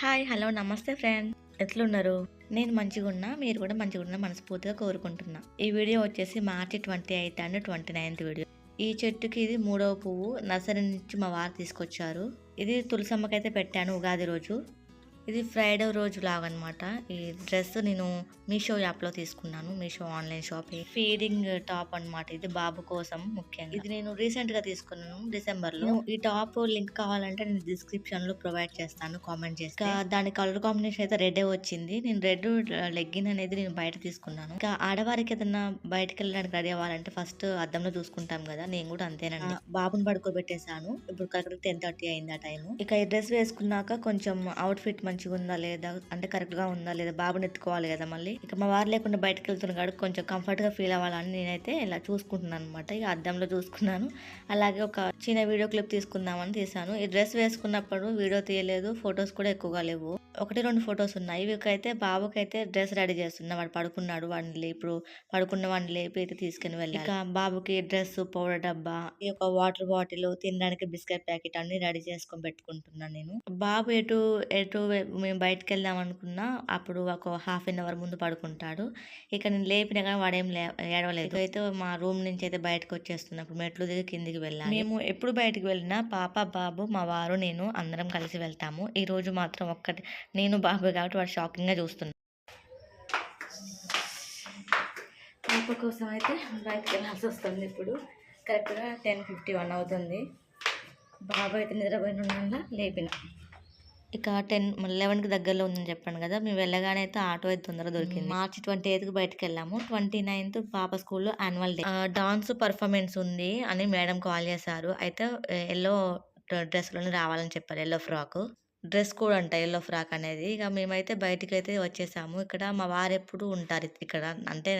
Hi hello నమస్తే friend. ఎట్లున్నారు? నేను మంచిగా ఉన్నా మీరు కూడా మంచిగా ఉన్నా మనస్ఫూర్తిగా కోరుకుంటున్నా. ఈ వీడియో వచ్చేసి March twenty eighth and twenty ninth video. ఈ చెట్టుకి ఇది మూడవ పువ్వు. నర్సరీ నుంచి మా వారు తీసుకొచ్చారు. ఇది తులసమ్మకైతే పెట్టాను ఉగాది రోజు. ఇది ఫ్రైడే రోజు లాగనమాట ఈ డ్రెస్ నేను మీషో యాప్లో తీసుకున్నాను. Meesho online shopping feeding top అన్నమాట. ఇది బాబు కోసం ముఖ్యంగా. ఇది నేను రీసెంట్గా తీసుకున్నాను డిసెంబర్లో ఈ టాప్ లింక్ కావాలంటే నేను డిస్క్రిప్షన్లో ప్రొవైడ్ చేస్తాను. కామెంట్ చేసి ఇంకా దాని కలర్ కాంబినేషన్ అయితే రెడ్ వచ్చింది. నేను రెడ్ లెగ్గిన్ అనేది నేను బయట తీసుకున్నాను. ఇంకా ఆడవారికి ఏదైనా బయటకు వెళ్ళడానికి రెడీ అవ్వాలంటే ఫస్ట్ అద్దంలో చూసుకుంటాం కదా. నేను కూడా అంతేనండి. బాబుని పడుకోబెట్టేశాను. ఇప్పుడు కరెక్ట్ టెన్ థర్టీ అయింది ఆ టైం ఇక ఈ డ్రెస్ వేసుకున్నాక కొంచెం అవుట్ ఫిట్ మంచిగా ఉందా లేదా? అంటే కరెక్ట్గా ఉందా లేదా? బాబుని ఎత్తుకోవాలి కదా మళ్ళీ? ఇక మా వారు లేకుండా బయటకు వెళ్తున్నాడు కొంచెం కంఫర్ట్గా ఫీల్ అవ్వాలని నేనైతే ఇలా చూసుకుంటున్నాను అనమాట ఇక అద్దంలో చూసుకున్నాను. అలాగే ఒక చిన్న వీడియో క్లిప్ తీసుకుందామని తీసాను ఈ డ్రెస్ వేసుకున్నప్పుడు వీడియో తీయలేదు. ఫొటోస్ కూడా ఎక్కువగా లేవు. ఒకటి రెండు ఫొటోస్ ఉన్నాయి. ఇవికైతే బాబుకైతే డ్రెస్ రెడీ చేస్తున్నా. వాడు పడుకున్నాడు వాడిని ఇప్పుడు పడుకున్న వాడిని లేపి అయితే తీసుకుని వెళ్ళాలి. ఇక బాబుకి డ్రెస్ పౌడర్ డబ్బా ఈ యొక్క వాటర్ బాటిల్ తినడానికి బిస్కెట్ ప్యాకెట్ అన్ని రెడీ చేసుకొని పెట్టుకుంటున్నాను నేను. బాబు ఎటు ఎటు మేము బయటకు వెళ్దాం అనుకున్నా అప్పుడు ఒక హాఫ్ అన్ అవర్ ముందు పడుకుంటాడు. ఇక నేను లేపిన కానీ వాడేం లే ఏడవలేదు. అయితే మా రూమ్ నుంచి అయితే బయటకు వచ్చేస్తున్నప్పుడు మెట్లు దిగి కిందికి వెళ్ళాను మేము ఎప్పుడు బయటకు వెళ్ళినా పాప బాబు మా వారు నేను అందరం కలిసి వెళ్తాము. ఈ రోజు మాత్రం ఒక్కటి నేను బాబు కాబట్టి వాడు షాకింగ్గా చూస్తున్నా. పాప కోసం అయితే బయటకు వెళ్ళాల్సి వస్తుంది ఇప్పుడు. కరెక్ట్గా టెన్ ఫిఫ్టీ వన్ అవుతుంది. బాబు అయితే నిద్రపోయిన లేపిన. ఇక టెన్ లెవెన్కి దగ్గరలో ఉందని చెప్పాను కదా మేము వెళ్ళగానే అయితే ఆటో అయితే తొందరగా దొరికింది. మార్చి ట్వంటీ ఎయిత్కి బయటకు వెళ్ళాము ట్వంటీ నైన్త్ పాప స్కూల్లో యాన్యువల్ డే. డాన్స్ పర్ఫార్మెన్స్ ఉంది అని మేడం కాల్ చేశారు. అయితే ఎల్లో డ్రెస్లోనే రావాలని చెప్పారు ఎల్లో ఫ్రాక్. డ్రెస్ కోడ్ అంట ఎల్లో ఫ్రాక్ అనేది. ఇక మేమైతే బయటికి అయితే వచ్చేసాము. ఇక్కడ మా వారు ఎప్పుడు ఉంటారు ఇక్కడ అంటే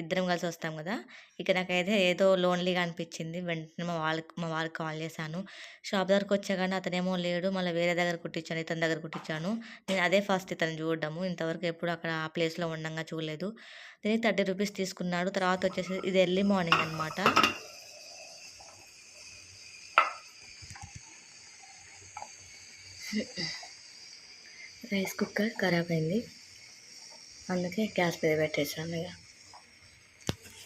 ఇద్దరం కలిసి వస్తాం కదా. ఇక నాకైతే ఏదో లోన్లీగా అనిపించింది. వెంటనే మా వాళ్ళకి మా వారికి కాల్ చేశాను. షాప్ దగ్గరకు వచ్చాగానే అతనేమో లేడు. మళ్ళీ వేరే దగ్గర కుట్టించాను ఇతని దగ్గర కుట్టించాను. నేను అదే ఫస్ట్ ఇతను చూడడము. ఇంతవరకు ఎప్పుడు అక్కడ ఆ ప్లేస్లో ఉండంగా చూడలేదు. దీనికి థర్టీ రూపీస్ తీసుకున్నాడు. తర్వాత వచ్చేసి ఇది ఎర్లీ మార్నింగ్ అనమాట రైస్ కుక్కర్ ఖరాబ్ అయింది. అందుకే గ్యాస్ మీద పెట్టేసాను ఇక.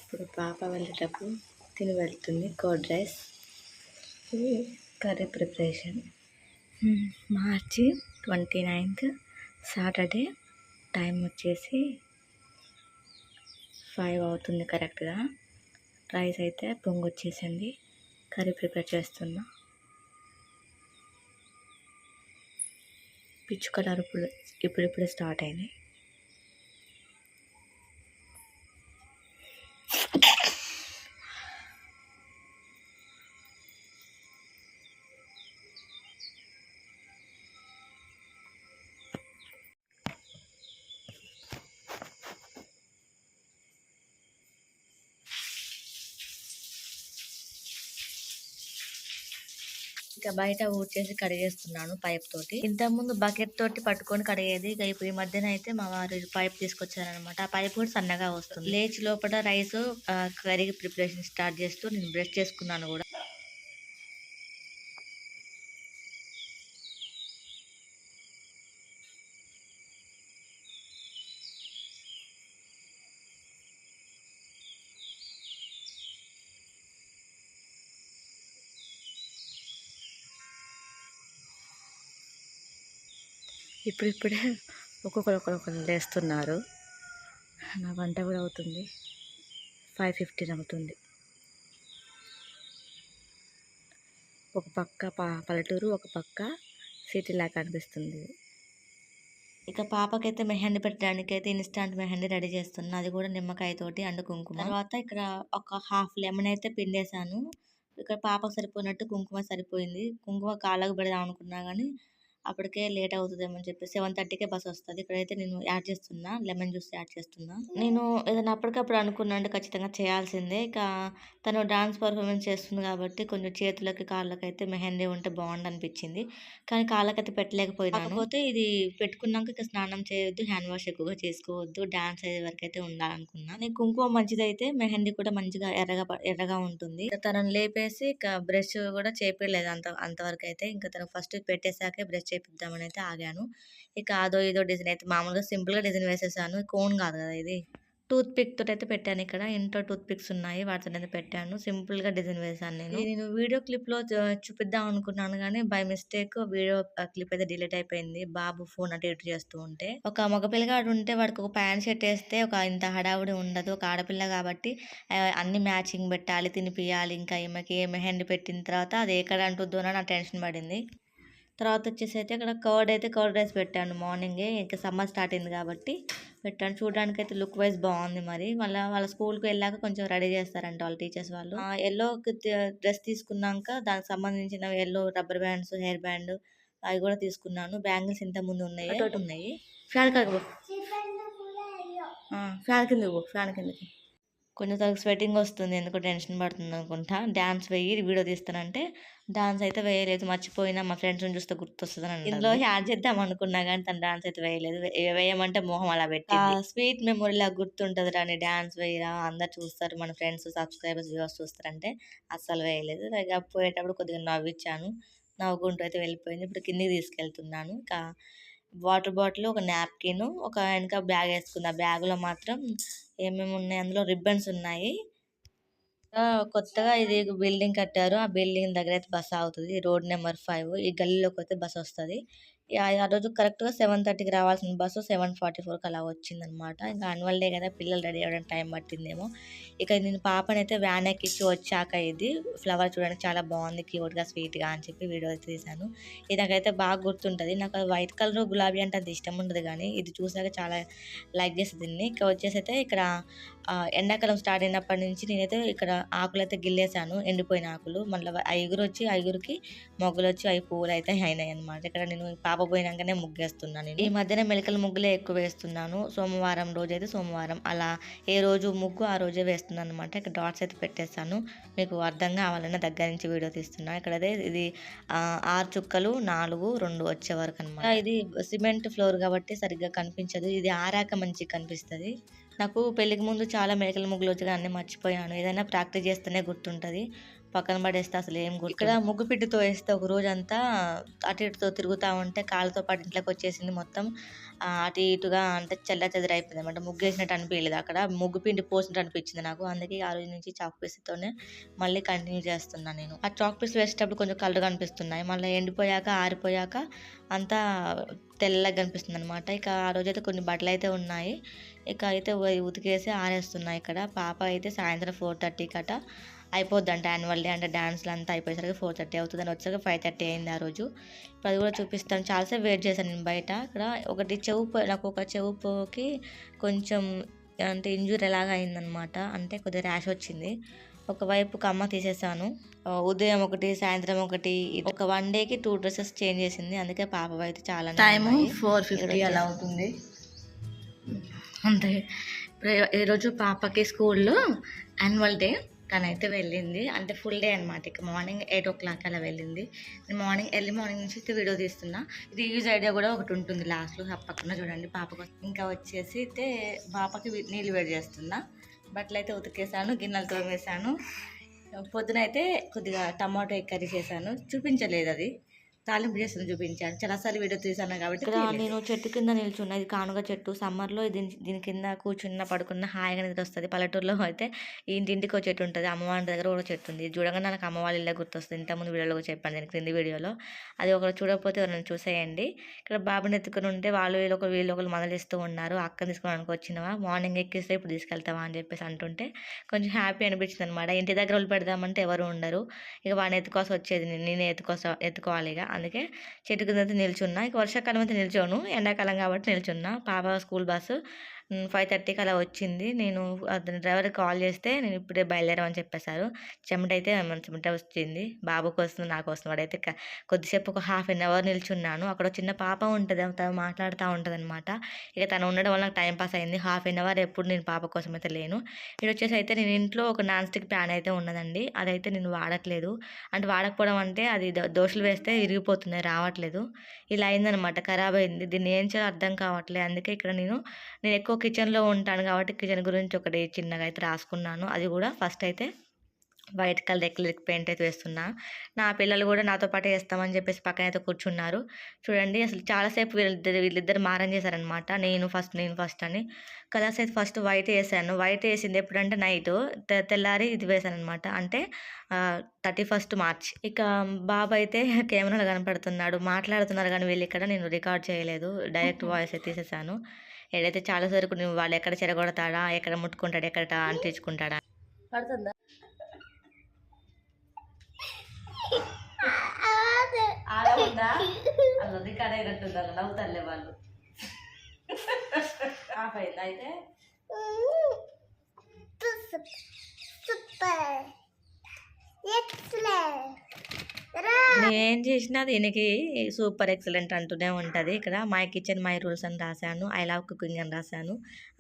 ఇప్పుడు పాప వెళ్ళేటప్పుడు తిని వెళ్తుంది కర్డ్ రైస్. ఇది curry preparation. March twenty ninth Saturday time వచ్చేసి ఫైవ్ అవుతుంది కరెక్ట్గా. రైస్ అయితే పొంగు వచ్చేసింది కర్రీ ప్రిపేర్ చేస్తున్నా. పిచ్చు కలర్ ఇప్పుడిప్పుడే స్టార్ట్ అయినాయి. ఇక బయట ఊడ్చేసి కడిగేస్తున్నాను పైప్ తోటి. ఇంతకు ముందు బకెట్ తోటి పట్టుకొని కడిగేది. ఇక ఇప్పుడు ఈ మధ్యన అయితే మా వారు పైప్ తీసుకొచ్చారనమాట ఆ పైప్ కూడా సన్నగా వస్తుంది. లేచి లోపల రైస్ కడిగి ప్రిపరేషన్ స్టార్ట్ చేస్తూ నేను బ్రష్ చేసుకున్నాను కూడా. ఇప్పుడిప్పుడే ఒక్కొక్కరు ఒక్కొక్కరు లేస్తున్నారు. నా వంట కూడా అవుతుంది. ఫైవ్ ఫిఫ్టీన్ అవుతుంది ఒక పక్క పా పల్లెటూరు ఒక పక్క సిటీ లాగా కనిపిస్తుంది ఇక పాపకైతే మెహందీ పెట్టడానికి అయితే ఇన్స్టాంట్ మెహందీ రెడీ చేస్తున్నా. అది కూడా నిమ్మకాయ తోటి అండ్ కుంకుమ. తర్వాత ఇక్కడ ఒక హాఫ్ లెమన్ అయితే పిండేశాను. ఇక్కడ పాపకు సరిపోయినట్టు కుంకుమ సరిపోయింది. కుంకుమ కాళ్ళకు పెడదాం అనుకున్నా కానీ అప్పటికే లేట్ అవుతుందేమో అని చెప్పి సెవెన్ థర్టీకే బస్ వస్తుంది. ఇక్కడైతే నేను యాడ్ చేస్తున్నా. లెమన్ జ్యూస్ యాడ్ చేస్తున్నా. నేను ఏదైనా అప్పటికప్పుడు అనుకున్నా అంటే ఖచ్చితంగా చేయాల్సిందే. ఇక తను డాన్స్ పర్ఫార్మెన్స్ చేస్తుంది కాబట్టి కొంచెం చేతులకి కాళ్ళకి అయితే మెహందీ ఉంటే బాగుండు అనిపించింది కానీ కాళ్ళకైతే పెట్టలేకపోయినాను. కాకపోతే ఇది పెట్టుకున్నాక ఇక స్నానం చేయొద్దు హ్యాండ్ వాష్ ఎక్కువగా చేసుకోవద్దు డాన్స్ అయ్యే వరకు అయితే ఉండాలనుకున్నా. నేను కుంకుమ మంచిదైతే మెహందీ కూడా మంచిగా ఎర్రగా ఎర్రగా ఉంటుంది. తనని లేపేసి ఇక బ్రష్ కూడా చేపలేదు అంత అంతవరకు అయితే ఇంకా తను ఫస్ట్ పెట్టేశాకే బ్రష్ చేపిద్దామని అయితే ఆగాను. ఇక అదో ఏదో డిజైన్ అయితే మామూలుగా సింపుల్గా డిజైన్ వేసేసాను. కోన్ కాదు కదా ఇది. టూత్ పిక్ తోటి అయితే పెట్టాను ఇక్కడ. ఇంట్లో టూత్ పిక్స్ ఉన్నాయి. వాటితో అయితే పెట్టాను. సింపుల్గా డిజైన్ వేసాను నేను. నేను వీడియో క్లిప్లో చూపిద్దాం అనుకున్నాను కానీ బై మిస్టేక్ వీడియో క్లిప్ అయితే డిలీట్ అయిపోయింది. బాబు ఫోన్ అటు ఇటు చేస్తూ ఉంటే. ఒక మగ పిల్లగాడు ఉంటే వాడికి ఒక ప్యాంట్ షర్ట్ వేస్తే ఒక ఇంత హడావుడి ఉండదు. ఒక ఆడపిల్ల కాబట్టి అన్ని మ్యాచింగ్ పెట్టాలి తినిపియాలి. ఇంకా ఈమెకి ఏ మెహందీ పెట్టిన తర్వాత అది ఎక్కడ అంటుందో నా టెన్షన్ పడింది. తర్వాత వచ్చేసి అయితే ఇక్కడ కర్డ్ అయితే కర్డ్ రైస్ పెట్టాను మార్నింగే. ఇంకా సమ్మర్ స్టార్ట్ అయింది కాబట్టి పెట్టాను. చూడడానికి అయితే లుక్ వైజ్ బాగుంది మరి. మళ్ళీ వాళ్ళ స్కూల్కి వెళ్ళాక కొంచెం రెడీ చేస్తారంట వాళ్ళ టీచర్స్ వాళ్ళు. ఎల్లో డ్రెస్ తీసుకున్నాక దానికి సంబంధించిన yellow rubber bands hair band అవి కూడా తీసుకున్నాను. బ్యాంగిల్స్ ఇంత ముందు ఉన్నాయి. ఉన్నాయి. ఫ్యాన్ కాకపో ఫ్యాన్ కిందకి పో ఫ్యాన్ కిందకి. కొంచెం తనకు స్వెట్టింగ్ వస్తుంది. ఎందుకో టెన్షన్ పడుతుంది అనుకుంటా. డ్యాన్స్ వేయి వీడియో తీస్తానంటే డాన్స్ అయితే వేయలేదు. మర్చిపోయినా మా ఫ్రెండ్స్ చూస్తే గుర్తొస్తుంది అని ఇందులో యాడ్ చేద్దాం అనుకున్నా కానీ తను డాన్స్ అయితే వేయలేదు. వేయమంటే మొహం అలా పెట్టి స్వీట్ మెమొరీ లా గుర్తుంటది రాని డాన్స్ వేయరా? అందరు చూస్తారు. మన ఫ్రెండ్స్ సబ్స్క్రైబర్స్ వ్యూవర్స్ చూస్తారంటే అస్సలు వేయలేదు. పోయేటప్పుడు కొద్దిగా నవ్విచ్చాను. నవ్వుకుంటూ అయితే వెళ్ళిపోయింది. ఇప్పుడు కిందికి తీసుకెళ్తున్నాను. ఇంకా వాటర్ బాటిల్ ఒక నాప్కిన్ ఒక వెనక బ్యాగ్ వేసుకున్న బ్యాగ్లో మాత్రం ఏమేమి ఉన్నాయి? అందులో రిబ్బన్స్ ఉన్నాయి. కొత్తగా ఇది బిల్డింగ్ కట్టారు. ఆ బిల్డింగ్ దగ్గర అయితే బస్ ఆగుతుంది. Road number five. ఈ గల్లీలోకి అయితే బస్ వస్తుంది. ఆ రోజు కరెక్ట్గా సెవెన్ థర్టీకి రావాల్సిన బస్సు సెవెన్ ఫార్టీ ఫోర్కి అలా వచ్చిందనమాట ఇంకా యాన్యువల్ డే కదా పిల్లలు రెడీ అవ్వడానికి టైం పట్టిందేమో. ఇక నేను పాపనైతే వ్యాన్ ఎక్కించి వచ్చాక ఇది ఫ్లవర్ చూడడానికి చాలా బాగుంది క్యూట్గా స్వీట్గా అని చెప్పి వీడియో తీశాను. ఇది నాకైతే బాగా గుర్తుంటుంది. నాకు వైట్ కలర్ గులాబీ అంటే అంత ఇష్టం ఉండదు కానీ ఇది చూసాక చాలా లైక్ చేసి దీన్ని ఇక వచ్చేసి అయితే ఇక్కడ ఎండాకాలం స్టార్ట్ అయినప్పటి నుంచి నేనైతే ఇక్కడ ఆకులు అయితే గిల్లేసాను ఎండిపోయిన ఆకులు. మళ్ళీ ఐగురు వచ్చి ఐగురికి మొగ్గులు వచ్చి అవి పువ్వులు అయితే అయినాయి అనమాట ఇక్కడ నేను పాప పోయినాకనే ముగ్గేస్తున్నాను ఈ మధ్యన మెలికల ముగ్గులే ఎక్కువ వేస్తున్నాను. సోమవారం రోజు అయితే సోమవారం. అలా ఏ రోజు ముగ్గు ఆ రోజే వేస్తున్నాను అనమాట ఇక్కడ డాట్స్ అయితే పెట్టేస్తాను మీకు అర్థం కావాలన్నా దగ్గర నుంచి వీడియో తీస్తున్నాను ఇక్కడ అయితే ఇది ఆరు చుక్కలు నాలుగు రెండు వచ్చే వరకు అనమాట ఇది సిమెంట్ ఫ్లోర్ కాబట్టి సరిగ్గా కనిపించదు. ఇది ఆరాక మంచిగా కనిపిస్తుంది. నాకు పెళ్ళికి ముందు చాలా మేకల ముగ్గులు వచ్చి అన్నీ మర్చిపోయాను. ఏదైనా ప్రాక్టీస్ చేస్తేనే గుర్తుంటుంది. పక్కన పడేస్తే అసలు ఏం గుర్తు ఇక్కడ ముగ్గు వేస్తే ఒక రోజు అంతా అటు ఇటుతో తిరుగుతూ ఉంటే కాళ్ళతో పాటు ఇంట్లోకి వచ్చేసింది మొత్తం. అటు ఇటుగా అంటే చెల్ల చెదర అయిపోయింది అనమాట ముగ్గు వేసినట్టు అనిపించలేదు అక్కడ ముగ్గు పిండి పోసినట్టు అనిపించింది నాకు. అందుకే ఆ రోజు నుంచి చాక్ పీస్తోనే మళ్ళీ కంటిన్యూ చేస్తున్నాను నేను. ఆ చాక్ పీస్ వేసేటప్పుడు కొంచెం కలర్ కనిపిస్తున్నాయి. మళ్ళీ ఎండిపోయాక ఆరిపోయాక అంతా తెల్లగా కనిపిస్తుంది అనమాట ఇక ఆ రోజు అయితే కొన్ని బట్టలు అయితే ఉన్నాయి. ఇక అయితే ఉతికేసి ఆరేస్తున్నాయి ఇక్కడ. పాప అయితే సాయంత్రం ఫోర్ థర్టీకి అట అయిపోద్ది అంటే యాన్యువల్ డే అంటే డాన్స్లు అంతా అయిపోయేసరికి ఫోర్ థర్టీ అవుతుంది అని వచ్చేసరికి ఫైవ్ థర్టీ అయింది ఆ రోజు. ఇప్పుడు అది కూడా చూపిస్తాను. చాలాసేపు వెయిట్ చేశాను నేను బయట. ఇక్కడ ఒకటి చెవు నాకు ఒక చెవు పోకి కొంచెం అంటే ఇంజూరీ ఎలాగ అయిందనమాట అంటే కొద్దిగా ర్యాష్ వచ్చింది. ఒకవైపు కమ్మ తీసేసాను. ఉదయం ఒకటి సాయంత్రం ఒకటి ఒక వన్ డేకి టూ డ్రెస్సెస్ చేంజ్ చేసింది. అందుకే పాప అయితే చాలా టైము ఫోర్ ఫిఫ్టీ అలా అవుతుంది. అంతే. ఈరోజు పాపకి స్కూల్లో యాన్యువల్ డే తనైతే వెళ్ళింది. అంటే ఫుల్ డే అనమాట ఇక మార్నింగ్ ఎయిట్ ఓ క్లాక్ అలా వెళ్ళింది. నేను మార్నింగ్ ఎర్లీ మార్నింగ్ నుంచి అయితే వీడియో తీస్తున్నా. ఇది యూజ్ ఐడియా కూడా ఒకటి ఉంటుంది లాస్ట్లో తప్పకుండా చూడండి. పాపకు ఇంకా వచ్చేసి అయితే పాపకి నీళ్ళు వేడి చేస్తున్నా. బట్టలు అయితే ఉతికేసాను గిన్నెలు తోమేసాను. పొద్దున అయితే కొద్దిగా టమాటో కర్రీ చేశాను. చూపించలేదు అది. తాలింపు చేస్తుంది చూపించాను. చాలాసార్లు వీడియో తీసాను కాబట్టి ఇక్కడ నేను చెట్టు కింద నిల్చున్నా. ఇది కానుగ చెట్టు. సమ్మర్లో దీని దీని కింద కూర్చున్న పడుకున్న హాయిగా నిద్ర వస్తుంది. పల్లెటూరులో అయితే ఇంటింటికి ఒక చెట్టు ఉంటుంది. అమ్మవారి దగ్గర ఒక చెట్టు ఉంది. చూడగానే నాకు అమ్మ వాళ్ళ ఇల్లే గుర్తొస్తుంది. ఇంతకుముందు వీడియోలో చెప్పాను. నేను క్రింది వీడియోలో. అది ఒకరు చూడకపోతే ఎవరైనా చూసేయండి. ఇక్కడ బాబుని ఎత్తుకుని ఉంటే వాళ్ళు వీళ్ళు ఒకరు వీళ్ళు ఒకరు మొదలిస్తూ ఉన్నారు. అక్కని తీసుకోవడానికి వచ్చినవా? మార్నింగ్ ఎక్కిస్తే ఇప్పుడు తీసుకెళ్తావా అని చెప్పేసి అంటుంటే కొంచెం హ్యాపీ అనిపించింది అనమాట ఇంటి దగ్గర వదిలి పెడదామంటే ఎవరు ఉండరు. ఇక వాడిని ఎత్తుకోసం వచ్చేది నేనే ఎత్తుకోసం ఎత్తుకోవాలి ఇక. అందుకే చెట్టు కింద అయితే నిల్చున్నా. ఇక వర్షాకాలం అయితే నిల్చోను. ఎండాకాలం కాబట్టి నిల్చున్నా. పాప స్కూల్ బస్సు ఫైవ్ థర్టీకి అలా వచ్చింది. నేను అతని డ్రైవర్కి కాల్ చేస్తే నేను ఇప్పుడే బయలుదేరామని చెప్పేశారు. చెమట అయితే మన చెమట వచ్చింది. బాబు వస్తుంది నాకు వస్తుంది. వాడైతే కొద్దిసేపు ఒక హాఫ్ అన్ అవర్ నిల్చున్నాను. అక్కడ చిన్న పాప ఉంటుంది తను మాట్లాడుతూ ఉంటుంది అనమాట ఇక తను ఉండడం వల్ల నాకు టైం పాస్ అయింది. హాఫ్ అన్ అవర్ ఎప్పుడు నేను పాప కోసం అయితే లేను. ఇక్కడ వచ్చేసి అయితే నేను ఇంట్లో ఒక నాన్ స్టిక్ ప్యాన్ అయితే ఉన్నదండి. అదైతే నేను వాడట్లేదు. అంటే వాడకపోవడం అంటే అది దో- దోశలు వేస్తే ఇరిగిపోతున్నాయి రావట్లేదు. ఇలా అయిందనమాట ఖరాబ్ అయింది. దీన్ని ఏం చేయాలో అర్థం కావట్లేదు అందుకే ఇక్కడ నేను నేను ఎక్కువ కిచెన్లో ఉంటాను కాబట్టి కిచెన్ గురించి ఒకటి చిన్నగా అయితే రాసుకున్నాను. అది కూడా ఫస్ట్ అయితే వైట్ కలర్ ఎక్లిక్ పెయింట్ అయితే వేస్తున్నా. నా పిల్లలు కూడా నాతో పాటు వేస్తామని చెప్పేసి పక్కన అయితే కూర్చున్నారు. చూడండి అసలు చాలాసేపు వీళ్ళిద్దరు వీళ్ళిద్దరు మారం చేశారనమాట నేను ఫస్ట్ నేను ఫస్ట్ అని. కలర్స్ అయితే ఫస్ట్ వైట్ వేసాను. వైట్ వేసింది ఎప్పుడంటే నైట్. తెల్లారి ఇది వేసాను అనమాట అంటే థర్టీ ఫస్ట్ మార్చ్. ఇక బాబు అయితే కెమెరాలో కనపడుతున్నాడు. మాట్లాడుతున్నారు కానీ వీళ్ళు ఇక్కడ నేను రికార్డ్ చేయలేదు. డైరెక్ట్ వాయిస్ అయితే తీసేసాను ఏదైతే చాలా సరుకు నువ్వు వాళ్ళు ఎక్కడ చెరగొడతాడా ఎక్కడ ముట్టుకుంటాడు ఎక్కడ అంటించుకుంటాడా పడుతుందా? అలా ఉందా అలా రికార్డ్ అయినట్టుంది అలా నవ్వుతారులే వాళ్ళు. ఆఫ్ అయిందా అయితే? నేను చేసినా దీనికి సూపర్ ఎక్సలెంట్ అంటూనే ఉంటుంది. ఇక్కడ మై కిచెన్ మై రూల్స్ అని రాశాను. ఐ లవ్ కుకింగ్ అని రాశాను.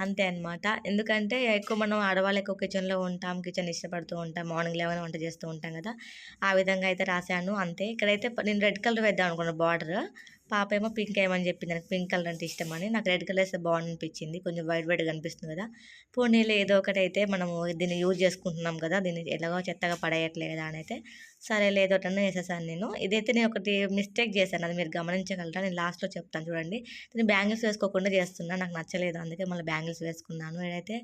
అంతే అనమాట ఎందుకంటే ఎక్కువ మనం ఆడవాళ్ళు ఎక్కువ కిచెన్లో ఉంటాం కిచెన్ ఇష్టపడుతూ ఉంటాం మార్నింగ్ లెవెన్ వంట చేస్తూ ఉంటాం కదా ఆ విధంగా అయితే రాశాను. అంతే. ఇక్కడైతే నేను రెడ్ కలర్ వేద్దాం అనుకున్నాను బార్డర్. పాప ఏమో పింక్ ఏమని చెప్పింది నాకు. పింక్ కలర్ అంటే ఇష్టం అని. నాకు రెడ్ కలర్ వేస్తే బాగుంది అనిపించింది. కొంచెం వైట్ వైట్ కనిపిస్తుంది కదా. పోనీలో ఏదో ఒకటి అయితే మనము దీన్ని యూజ్ చేసుకుంటున్నాం కదా. దీన్ని ఎలాగో చెత్తగా పడేయట్లేదు అని అయితే సరే లేదో ఒకటన్నా వేసేసాను నేను. ఇదైతే నేను ఒకటి మిస్టేక్ చేశాను. అది మీరు గమనించగలరా? నేను లాస్ట్లో చెప్తాను చూడండి. నేను బ్యాంగిల్స్ వేసుకోకుండా చేస్తున్నా. నాకు నచ్చలేదు. అందుకే మళ్ళీ బ్యాంగిల్స్ వేసుకున్నాను. ఏదైతే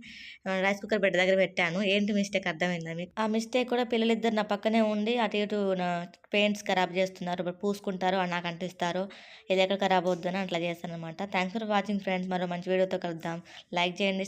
రైస్ కుక్కర్ బెడ్ దగ్గర పెట్టాను. ఏంటి మిస్టేక్? అర్థమైందా మీకు? ఆ మిస్టేక్ కూడా పిల్లలిద్దరు నా పక్కనే ఉండి అటు ఇటు నా పెయింట్స్ ఖరాబ్ చేస్తున్నారు. ఇప్పుడు పూసుకుంటారు. అని నాకు అంటిస్తారు. ఇది ఎక్కడ ఖరాబ్ అవుద్దని అట్లా చేస్తాను అనమాట థ్యాంక్స్ ఫర్ వాచింగ్ ఫ్రెండ్స్. మరో మంచి వీడియోతో కలుద్దాం. లైక్ చేయండి